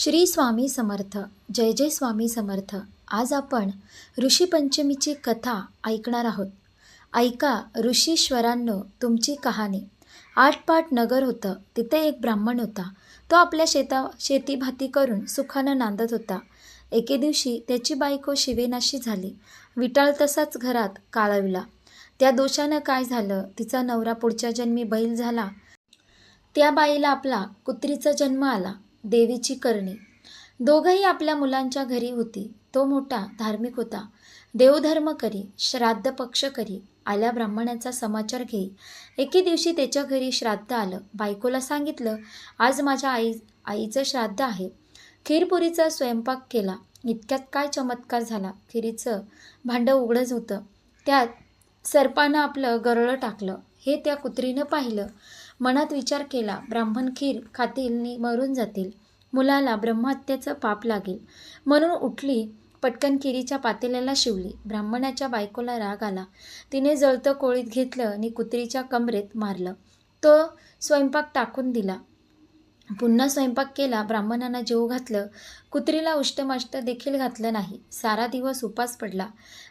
श्री स्वामी समर्थ जय जय स्वामी समर्थ. आज आपण ऋषीपंचमीची कथा ऐकणार आहोत. ऐका ऋषीश्वरांनो तुमची कहाणी. आठपाट नगर होतं तिथे एक ब्राह्मण होता. तो आपल्या शेता शेतीभाती करून सुखानं नांदत होता. एके दिवशी त्याची बायको शिवेनाशी झाली. विटाळ तसाच घरात काळविला. त्या दोषानं काय झालं? तिचा नवरा पुढच्या जन्मी बैल झाला. त्या बाईला आपला कुत्रीचा जन्म आला. देवीची करणी. दोघंही आपल्या मुलांच्या घरी होती. तो मोठा धार्मिक होता. देवधर्म करी श्राद्ध पक्ष करी आल्या ब्राह्मणाचा समाचार घेई. एके दिवशी त्याच्या घरी श्राद्ध आलं. बायकोला सांगितलं आज माझ्या आई आईचं श्राद्ध आहे. खीरपुरीचा स्वयंपाक केला. इतक्यात काय चमत्कार झाला. खिरीचं भांडं उघडंच होतं. त्यात सर्पानं आपलं गरळं टाकलं. हे त्या कुत्रीनं पाहिलं. मनात विचार केला ब्राह्मण खीर खातील नि मरून जातील. मुलाला ब्रह्महत्येचं पाप लागेल. म्हणून उठली पटकन किरीच्या पातेल्याला शिवली. ब्राह्मणाच्या बायकोला राग आला. तिने जळतं कोळीत घेतलं आणि कुत्रीच्या कमरेत मारलं. तो स्वयंपाक टाकून दिला. पुन्हा स्वयंपाक केला ब्राह्मणांना जेव घातलं. कुत्रीला उष्टमाष्ट देखील घातलं नाही. सारा दिवस उपास पडला.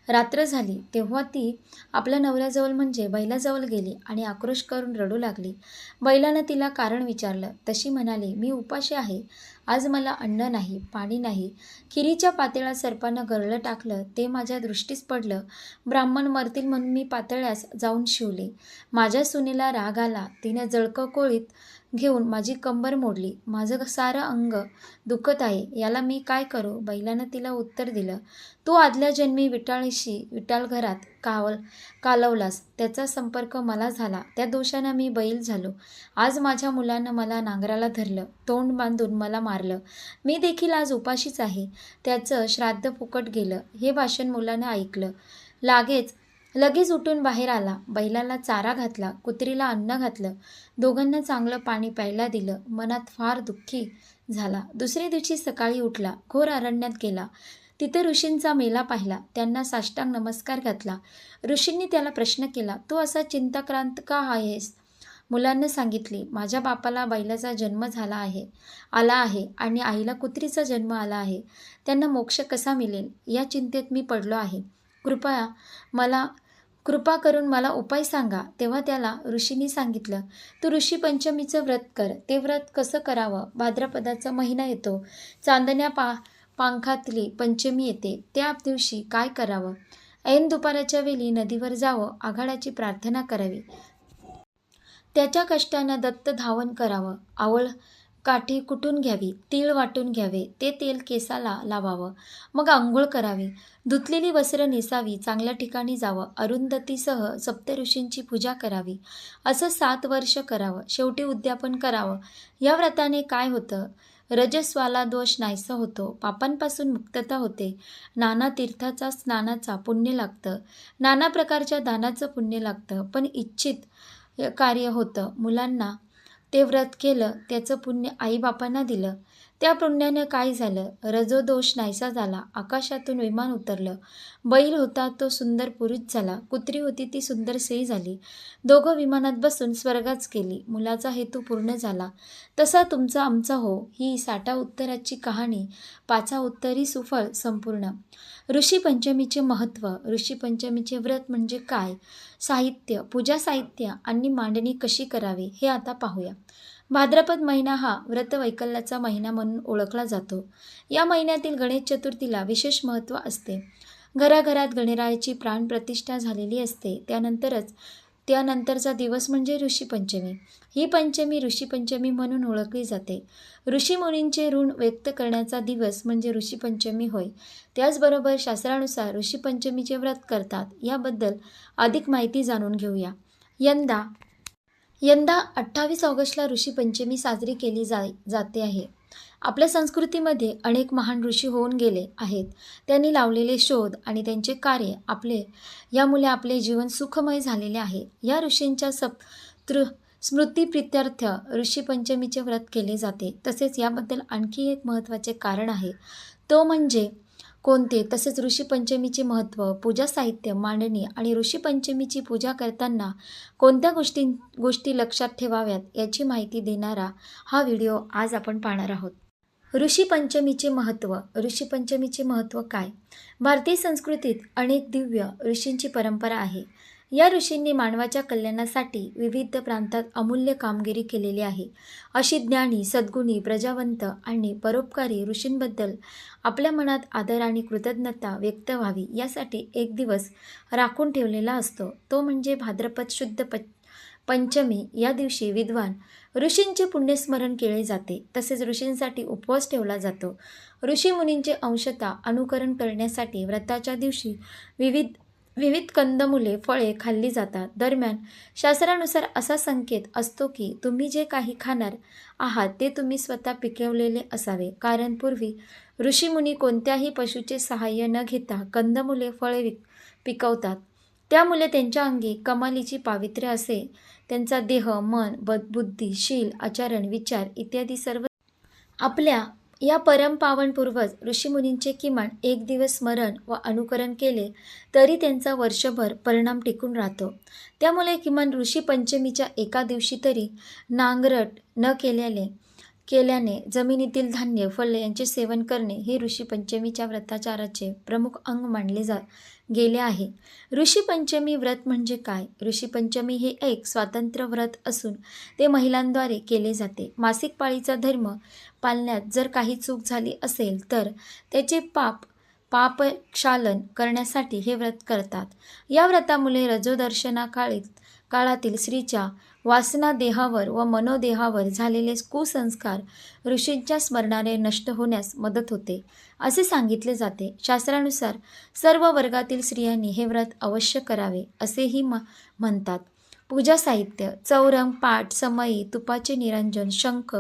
रात्र झाली. तेव्हा ती आपल्या नवऱ्याजवळ म्हणजे बैलाजवळ गेली आणि आक्रोश करून रडू लागली. बैलानं तिला कारण विचारलं. तशी म्हणाली मी उपाशी आहे. आज मला अन्न नाही पाणी नाही. खिरीच्या पातळ्यात सर्पानं गरलं टाकलं. ते माझ्या दृष्टीस पडलं. ब्राह्मण मरतील म्हणून मी पातळ्यास जाऊन शिवले. माझ्या सुनेला राग आला. तिनं जळकं कोळीत घेऊन माझी कंबर मोडली. माझं सारं अंग दुखत आहे. या याला मी काय करू? बैलानं तिला उत्तर दिलं. तू आदल्या जन्मी विटाळीशी विटाळ घरात कावल कालवलास. त्याचा संपर्क मला झाला. त्या दोषानं मी बैल झालो. आज माझ्या मुलानं मला नांगराला धरलं. तोंड बांधून मला मारलं. मी देखील आज उपाशीच आहे. त्याचं श्राद्ध फुकट गेलं. हे भाषण मुलानं ऐकलं. लागेच. लगेच उठून बाहेर आला. बैलाला चारा घातला. कुत्रीला अन्न घातलं. दोघांना चांगलं पाणी प्यायला दिलं. मनात फार दुःखी झाला. दुसऱ्या दिवशी सकाळी उठला. घोर अरण्यात गेला. तिथे ऋषींचा मेला पाहिला. त्यांना साष्टांग नमस्कार घातला. ऋषींनी त्याला प्रश्न केला तू असा चिंताक्रांत का आहेस? मुलांना सांगितले माझ्या बापाला बैलाचा जन्म झाला आहे आला आहे आणि आईला कुत्रीचा जन्म आला आहे. त्यांना मोक्ष कसा मिळेल? या चिंतेत मी पडलो आहे. कृपया मला कृपा करून मला उपाय सांगा. तेव्हा त्याला ऋषींनी सांगितलं तू ऋषी पंचमीचं व्रत कर. ते व्रत कसं करावं? भाद्रपदाचा महिना येतो. चांदण्या पा पांखातली पंचमी येते. त्या दिवशी काय करावं? ऐन दुपाराच्या वेळी नदीवर जावं. आघाडाची प्रार्थना करावी. त्याच्या कष्टानं दत्त धावन करावं. आवळ काठी कुटून घ्यावी? तीळ वाटून घ्यावे. ते तेल केसाला लावावं. मग आंघोळ करावी. धुतलेली वस्त्रं नेसावी. चांगल्या ठिकाणी जावं. अरुंधतीसह सप्तऋषींची पूजा करावी. असं सात वर्ष करावं. शेवटी उद्यापन करावं. या व्रताने काय होतं? रजस्वाला दोष नाहीसा होतो. पापांपासून मुक्तता होते. नाना तीर्थाचा स्नानाचा पुण्य लागतं. नाना प्रकारच्या दानाचं पुण्य लागतं. पण इच्छित कार्य होतं. मुलांना ते व्रत केलं त्याचं पुण्य आईबापांना दिलं. त्या पुण्यानं काय झालं? रजोदोष नाहीसा झाला. आकाशातून विमान उतरलं. बैल होता तो सुंदर पुरुष झाला. कुत्री होती ती सुंदर सेई झाली. दोघं विमानात बसून स्वर्गाच केली मुलाचा हेतू पूर्ण झाला. तसा तुमचा आमचा हो ही साठा उत्तराची कहाणी. पाचा उत्तरी सुफळ संपूर्ण. ऋषी पंचमीचे महत्त्व ऋषी पंचमीचे व्रत म्हणजे काय? साहित्य. पूजा साहित्य. आणि मांडणी कशी करावी? हे आता पाहूया. भाद्रपद महिना हा व्रतवैकल्याचा महिना म्हणून ओळखला जातो. या महिन्यातील गणेश चतुर्थीला विशेष महत्त्व असते. घराघरात गणरायाची प्राणप्रतिष्ठा झालेली असते. त्यानंतरच त्यानंतरचा दिवस म्हणजे ऋषीपंचमी ही पंचमी ऋषीपंचमी म्हणून ओळखली जाते. ऋषीमुनींचे ऋण व्यक्त करण्याचा दिवस म्हणजे ऋषीपंचमी होय. त्याचबरोबर शास्त्रानुसार ऋषीपंचमीचे व्रत करतात. याबद्दल अधिक माहिती जाणून घेऊया. यंदा यंदा अठ्ठावीस ऑगस्टला ऋषीपंचमी साजरी केली जा जाते आहे. आपल्या संस्कृतीमध्ये अनेक महान ऋषी होऊन गेले आहेत. त्यांनी लावलेले शोध आणि त्यांचे कार्य आपले यामुळे आपले जीवन सुखमय झालेले आहे. या ऋषींच्या सप तृ स्मृतीप्रित्यर्थ ऋषीपंचमीचे व्रत केले जाते. तसेच याबद्दल आणखी एक महत्त्वाचे कारण आहे. तो म्हणजे कोणते? तसेच ऋषीपंचमीचे महत्त्व पूजा साहित्य मांडणी आणि ऋषीपंचमीची पूजा करताना कोणत्या गोष्टी गोष्टी लक्षात ठेवाव्यात याची माहिती देणारा हा व्हिडिओ आज आपण पाहणार आहोत. ऋषीपंचमीचे महत्त्व ऋषीपंचमीचे महत्त्व काय? भारतीय संस्कृतीत अनेक दिव्य ऋषींची परंपरा आहे. या ऋषींनी मानवाच्या कल्याणासाठी विविध प्रांतात अमूल्य कामगिरी केलेली आहे. अशी ज्ञानी सद्गुणी प्रजावंत आणि परोपकारी ऋषींबद्दल आपल्या मनात आदर आणि कृतज्ञता व्यक्त व्हावी यासाठी एक दिवस राखून ठेवलेला असतो. तो म्हणजे भाद्रपद शुद्ध प पंचमी. या दिवशी विद्वान ऋषींचे पुण्यस्मरण केले जाते. तसेच ऋषींसाठी उपवास ठेवला जातो. ऋषीमुनींचे अंशता अनुकरण करण्यासाठी व्रताच्या दिवशी विविध विविध कंदमुले फळे खाल्ली जातात. दरम्यान शास्त्रानुसार असा संकेत असतो की तुम्ही जे काही खाणार आहात ते तुम्ही स्वतः पिकवलेले असावे. कारण पूर्वी ऋषीमुनी कोणत्याही पशुचे सहाय्य न घेता कंदमुले फळे विक पिकवतात. त्यामुळे त्यांच्या अंगी कमालीची पावित्र्य असे त्यांचा देह मन ब बुद्धी शील आचरण विचार इत्यादी सर्व आपल्या या परमपावन पूर्वज ऋषीमुनींचे किमान एक दिवस स्मरण व अनुकरण केले तरी त्यांचा वर्षभर परिणाम टिकून राहतो. त्यामुळे किमान ऋषी पंचमीच्या एका दिवशी तरी नांगरट न केल्याने केल्याने जमिनीतील धान्य फळे यांचे सेवन करणे हे ऋषीपंचमीच्या व्रताचाराचे प्रमुख अंग मानले जा गेले आहे. ऋषीपंचमी व्रत म्हणजे काय? ऋषीपंचमी हे एक स्वातंत्र्य व्रत असून ते महिलांद्वारे केले जाते. मासिक पाळीचा धर्म पाळण्यात जर काही चूक झाली असेल तर त्याचे पाप पापक्षालन करण्यासाठी हे व्रत करतात. या व्रतामुळे रजोदर्शनाकाळीत काळातील स्त्रीच्या वासना देहावर व मनोदेहावर झालेले कुसंस्कार ऋषींच्या स्मरणाने नष्ट होण्यास मदत होते. असे सांगितले जाते. शास्त्रानुसार सर्व वर्गातील स्त्रियांनी हे व्रत अवश्य करावे असेही म म्हणतात. पूजा साहित्य चौरंग पाट समई तुपाचे निरंजन शंख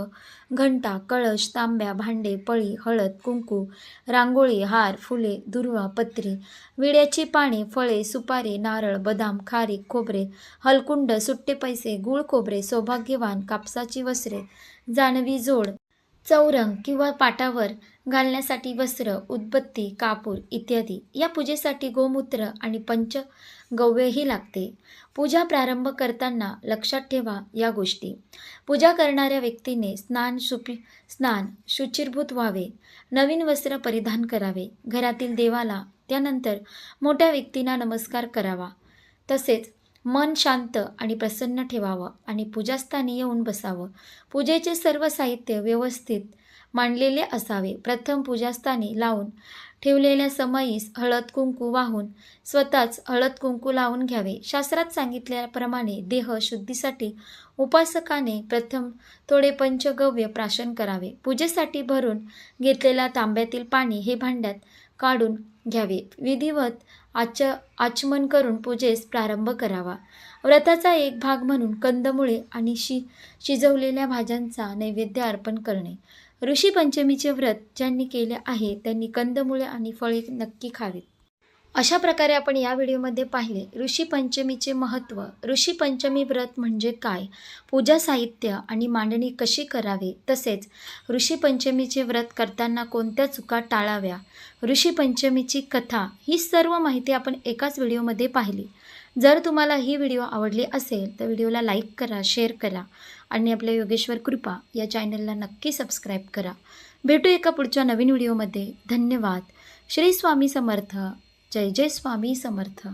घंटा कळश तांब्या भांडे पळी हळद कुंकू रांगोळी हार फुले दुर्वा पत्री विड्याची पाने फळे सुपारी नारळ बदाम खारीक खोबरे हलकुंड सुट्टे पैसे गुळ खोबरे सौभाग्यवान कापसाची वस्त्रे जानवी जोड चौरंग किंवा पाटावर घालण्यासाठी वस्त्र उदबत्ती कापूर इत्यादी. या पूजेसाठी गोमूत्र आणि पंच गव्यही लागते. पूजा प्रारंभ करताना लक्षात ठेवा या गोष्टी. पूजा करणाऱ्या व्यक्तीने स्नान सुपी स्नान शुचिरभूत व्हावे. नवीन वस्त्र परिधान करावे. घरातील देवाला त्यानंतर मोठ्या व्यक्तींना नमस्कार करावा. तसेच मन शांत आणि प्रसन्न ठेवावं आणि पूजास्थानी येऊन बसावं. पूजेचे सर्व साहित्य व्यवस्थित मांडलेले असावे. प्रथम पूजास्थानी लावून ठेवलेल्या समयीस हळद कुंकू वाहून स्वतःच हळद कुंकू लावून घ्यावे. शास्त्रात सांगितल्याप्रमाणे देह शुद्धीसाठी उपासकाने प्रथम थोडे पंचगव्य प्राशन करावे. पूजेसाठी भरून घेतलेल्या तांब्यातील पाणी हे भांड्यात काढून घ्यावे. विधिवत आच आचमन करून पूजेस प्रारंभ करावा. व्रताचा एक भाग म्हणून कंदमुळे आणि शि शिजवलेल्या भाज्यांचा नैवेद्य अर्पण करणे. ऋषी पंचमीचे व्रत ज्यांनी केले आहे त्यांनी कंदमुळे आणि फळे नक्की खावीत. अशा प्रकारे आपण या व्हिडिओमध्ये पाहिले ऋषी पंचमीचे महत्त्व ऋषी पंचमी व्रत म्हणजे काय? पूजा साहित्य आणि मांडणी कशी करावी? तसेच ऋषी पंचमीचे व्रत करताना कोणत्या चुका टाळाव्या? ऋषी पंचमीची कथा ही सर्व माहिती आपण एकाच व्हिडिओमध्ये पाहिली. जर तुम्हाला ही व्हिडिओ आवडली असेल तर व्हिडिओला लाईक करा शेअर करा आणि आपल्या योगेश्वर कृपा या चॅनलला नक्की सबस्क्राईब करा. भेटू एका पुढच्या नवीन व्हिडिओमध्ये. धन्यवाद. श्री स्वामी समर्थ. जय जय स्वामी समर्थ.